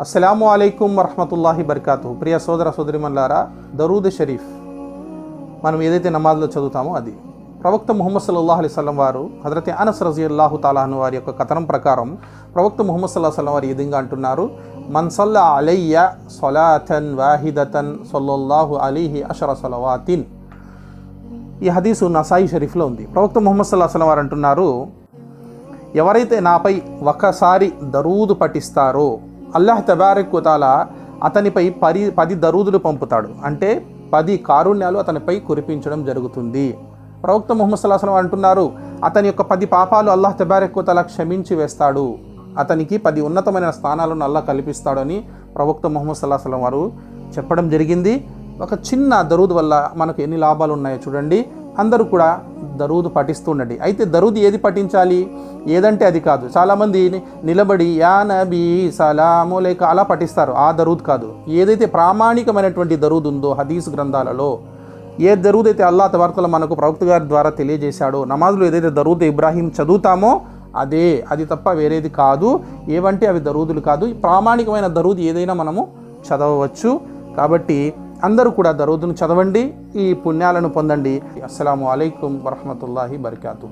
అస్సలాము అయికం వరహమతుల్లాహి బర్కాతు ప్రియ సోదర సోదరిమల్లారా దరూద్ షరీఫ్ మనం ఏదైతే నమాజ్లో చదువుతామో అది. ప్రవక్త ముహమ్మద్ సల్లాహ్ అలైహి వారు హజరత్ అనస్ రజీల్లాహు తాలాహను వారి యొక్క కథనం ప్రకారం ప్రవక్త ముహమ్మద్ సల్లాహ్ సలం వారు ఈ విధంగా అంటున్నారు. మన్సల్లా అలయ్య సొలాథన్ వాహిదతన్ సొల్లహు అలీహి అషర సలవాతిన్. ఈ హదీసు నసాయి షరీఫ్లో ఉంది. ప్రవక్త ముహమ్మద్ సల్లాహ్ సలం వారు అంటున్నారు ఎవరైతే నాపై ఒకసారి దరూదు పఠిస్తారో అల్లాహ్ తబారక్ అతనిపై పరి పది దరూదులు పంపుతాడు. అంటే పది కారుణ్యాలు అతనిపై కురిపించడం జరుగుతుంది. ప్రవక్త ముహమ్మద్ సల్లాహం అంటున్నారు అతని యొక్క పది పాపాలు అల్లాహ్ తబారక్ తాలా క్షమించి వేస్తాడు. అతనికి పది ఉన్నతమైన స్థానాలను అల్లా కల్పిస్తాడని ప్రవక్త ముహమ్మద్ సల్లాహం వారు చెప్పడం జరిగింది. ఒక చిన్న దరూద్ వల్ల మనకు ఎన్ని లాభాలు ఉన్నాయో చూడండి. అందరూ కూడా దరూదు పఠిస్తుండండి. అయితే దరూద్ ఏది పఠించాలి? ఏదంటే అది కాదు. చాలామంది నిలబడి యా నబీ సలాము లేక అలా పఠిస్తారు. ఆ దరూద్ కాదు. ఏదైతే ప్రామాణికమైనటువంటి దరూద్ ఉందో హదీస్ గ్రంథాలలో ఏ దరూద్ అయితే అల్లా తవర్తల మనకు ప్రవక్త గారి ద్వారా తెలియజేశాడో నమాజ్లో ఏదైతే దరూద్ ఇబ్రాహీం చదువుతామో అదే. అది తప్ప వేరేది కాదు. ఏవంటే అవి దరూదులు కాదు. ప్రామాణికమైన దరూద్ ఏదైనా మనము చదవవచ్చు. కాబట్టి అందరూ కూడా దరోదును చదవండి ఈ పుణ్యాలను పొందండి. అస్సలాము అయికం వరహమతుల్లాహి బర్కాతూ.